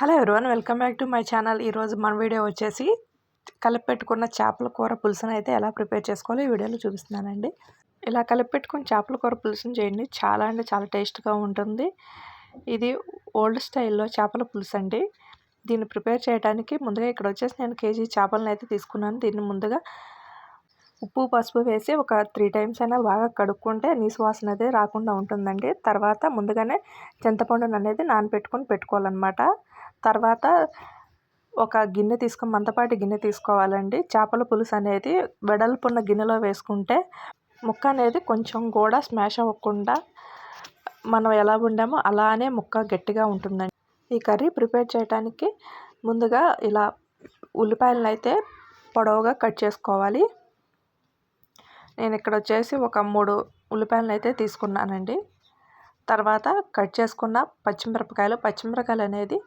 Hello everyone welcome back to my channel. ఈరోజు మన video వచ్చేసి కలిపి పెట్టుకున్న చేపల కూర పులుసును అయితే ఎలా ప్రిపేర్ చేసుకోవాలో ఈ వీడియోలో చూపిస్తున్నానండి. ఇలా కలిపెట్టుకుని చేపల కూర పులుసును చేయండి. చాలా అంటే చాలా టేస్ట్గా ఉంటుంది. ఇది ఓల్డ్ స్టైల్లో చేపల పులుసు అండి దీన్ని ప్రిపేర్ చేయడానికి ముందుగా ఇక్కడ వచ్చేసి నేను కేజీ చేపలను అయితే తీసుకున్నాను. దీన్ని ముందుగా ఉప్పు పసుపు వేసి ఒక త్రీ టైమ్స్ అయినా బాగా కడుక్కుంటే నీసు వాసన అనేది రాకుండా ఉంటుందండి. తర్వాత ముందుగానే చింతపండును అనేది నానబెట్టుకొని పెట్టుకోవాలన్నమాట. తర్వాత ఒక గిన్నె తీసుకొని మందపాటి గిన్నె తీసుకోవాలండి. చేపల పులుసు అనేది వెడల్పున్న గిన్నెలో వేసుకుంటే ముక్క అనేది కొంచెం కూడా స్మాష్ అవ్వకుండా మనం ఎలా వండామో అలానే ముక్క గట్టిగా ఉంటుందండి. ఈ కర్రీ ప్రిపేర్ చేయడానికి ముందుగా ఇలా ఉల్లిపాయలను అయితే పొడవుగా కట్ చేసుకోవాలి. నేను ఇక్కడ వచ్చేసి ఒక మూడు ఉల్లిపాయలను అయితే తీసుకున్నానండి. తర్వాత కట్ చేసుకున్న పచ్చిమిరపకాయలు. పచ్చిమిరపకాయలు అనేది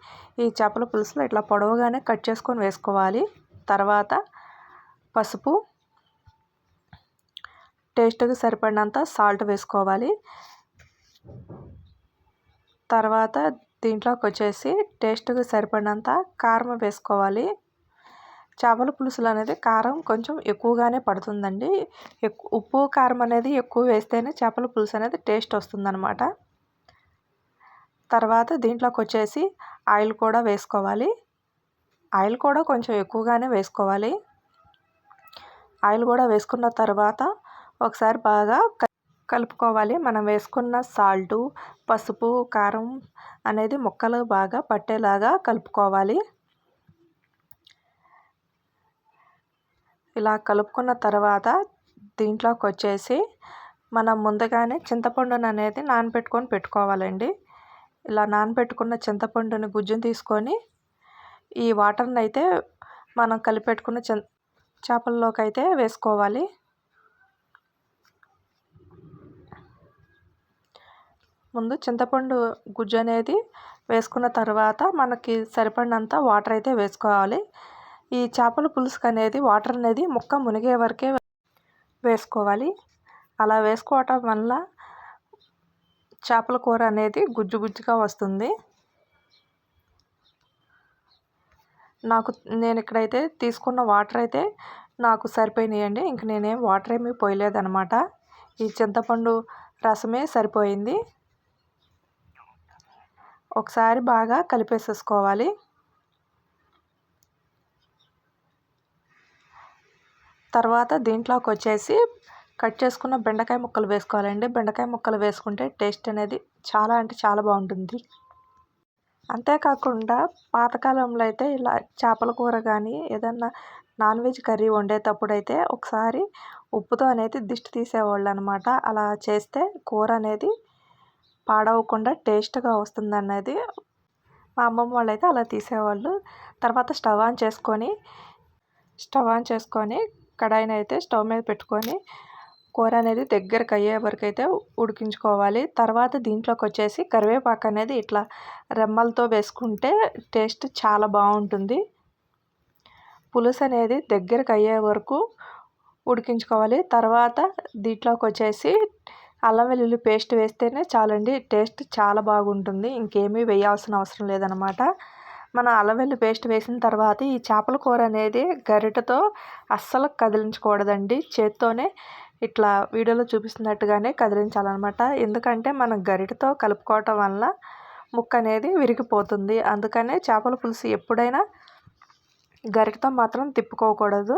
ఈ చేపల పులుసులో ఇట్లా పొడవుగానే కట్ చేసుకొని వేసుకోవాలి. తర్వాత పసుపు టేస్ట్కి సరిపడినంత సాల్ట్ వేసుకోవాలి. తర్వాత దీంట్లోకి వచ్చేసి టేస్ట్కి సరిపడినంత కారం వేసుకోవాలి. చేపల పులుసులు అనేది కారం కొంచెం ఎక్కువగానే పడుతుందండి. ఉప్పు కారం అనేది ఎక్కువ వేస్తేనే చేపల పులుసు అనేది టేస్ట్ వస్తుందన్నమాట. తర్వాత దీంట్లోకి వచ్చేసి ఆయిల్ కూడా వేసుకోవాలి. ఆయిల్ కూడా కొంచెం ఎక్కువగానే వేసుకోవాలి. ఆయిల్ కూడా వేసుకున్న తర్వాత ఒకసారి బాగా కలుపుకోవాలి. మనం వేసుకున్న సాల్టు పసుపు కారం అనేది ముక్కలు బాగా పట్టేలాగా కలుపుకోవాలి. ఇలా కలుపుకున్న తర్వాత దీంట్లోకి వచ్చేసి మనం ముందుగానే చింతపండును అనేది నానబెట్టుకొని పెట్టుకోవాలండి. ఇలా నానబెట్టుకున్న చింతపండుని గుజ్జును తీసుకొని ఈ వాటర్ని అయితే మనం కలిపెట్టుకున్న చ చేపల్లోకి అయితే వేసుకోవాలి. ముందు చింతపండు గుజ్జు అనేది వేసుకున్న తర్వాత మనకి సరిపడినంత వాటర్ అయితే వేసుకోవాలి. ఈ చేపల పులుసుకు అనేది వాటర్ అనేది ముక్క మునిగే వరకే వేసుకోవాలి. అలా వేసుకోవటం వల్ల చేపల కూర అనేది గుజ్జు గుజ్జుగా వస్తుంది. నాకు నేను ఇక్కడైతే తీసుకున్న వాటర్ అయితే నాకు సరిపోయినాయండి. ఇంక నేనేం వాటర్ ఏమీ పోయలేదనమాట ఈ చింతపండు రసమే సరిపోయింది. ఒకసారి బాగా కలిపేసేసుకోవాలి. తర్వాత దీంట్లోకి వచ్చేసి కట్ చేసుకున్న బెండకాయ ముక్కలు వేసుకోవాలండి. బెండకాయ ముక్కలు వేసుకుంటే టేస్ట్ అనేది చాలా అంటే చాలా బాగుంటుంది. అంతేకాకుండా పాతకాలంలో అయితే ఇలా చేపల కూర కానీ ఏదన్నా నాన్ వెజ్ కర్రీ వండేటప్పుడు అయితే ఒకసారి ఉప్పుతో అనేది దిష్టి తీసేవాళ్ళు అనమాట అలా చేస్తే కూర అనేది పాడవకుండా టేస్ట్గా వస్తుంది అనేది మా అమ్మమ్మ వాళ్ళు అయితే అలా తీసేవాళ్ళు. తర్వాత స్టవ్ ఆన్ చేసుకొని స్టవ్ ఆన్ చేసుకొని కడాయిని అయితే స్టవ్ మీద పెట్టుకొని కూర అనేది దగ్గరకు అయ్యే వరకు అయితే ఉడికించుకోవాలి. తర్వాత దీంట్లోకి వచ్చేసి కరివేపాకు అనేది ఇట్లా రెమ్మలతో వేసుకుంటే టేస్ట్ చాలా బాగుంటుంది. పులుసు అనేది దగ్గరకు అయ్యే వరకు ఉడికించుకోవాలి. తర్వాత దీంట్లోకి వచ్చేసి అల్లం వెల్లుల్లి పేస్ట్ వేస్తేనే చాలండి టేస్ట్ చాలా బాగుంటుంది. ఇంకేమీ వేయాల్సిన అవసరం లేదనమాట. మనం అల్లం వెల్లుల్లి పేస్ట్ వేసిన తర్వాత ఈ చేపల కూర అనేది గరిటతో అస్సలు కదిలించకూడదండి. చేత్తోనే ఇట్లా వీడియోలో చూపిస్తున్నట్టుగానే కదిలించాలన్నమాట. ఎందుకంటే మనం గరిటతో కలుపుకోవటం వల్ల ముక్క అనేది విరిగిపోతుంది. అందుకనే చేపల పులుసు ఎప్పుడైనా గరిటతో మాత్రం తిప్పుకోకూడదు.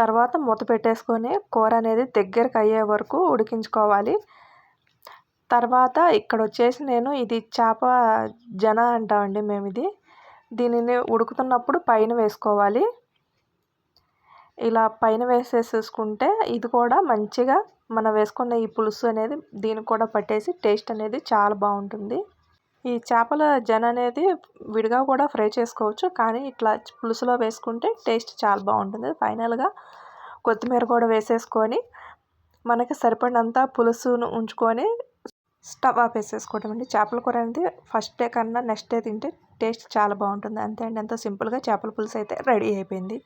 తర్వాత మూత పెట్టేసుకొని కూర అనేది దగ్గరకు అయ్యే వరకు ఉడికించుకోవాలి. తర్వాత ఇక్కడ వచ్చేసి నేను ఇది చేప జన అంటామండి మేము ఇది దీనిని ఉడుకుతున్నప్పుడు పైన వేసుకోవాలి. ఇలా పైన వేసేసేసుకుంటే ఇది కూడా మంచిగా మనం వేసుకున్న ఈ పులుసు అనేది దీనికి కూడా పట్టేసి టేస్ట్ అనేది చాలా బాగుంటుంది. ఈ చేపల జన అనేది విడిగా కూడా ఫ్రై చేసుకోవచ్చు కానీ ఇట్లా పులుసులో వేసుకుంటే టేస్ట్ చాలా బాగుంటుంది. ఫైనల్గా కొత్తిమీర కూడా వేసేసుకొని మనకి సరిపడినంత పులుసును ఉంచుకొని స్టవ్ ఆపేసేసుకోవడం అండి. చేపల కూర అనేది ఫస్ట్ డే కన్నా నెక్స్ట్ డే తింటే టేస్ట్ చాలా బాగుంటుంది. అంతే అండి. ఎంతో సింపుల్గా చేపల పులుసు అయితే రెడీ అయిపోయింది.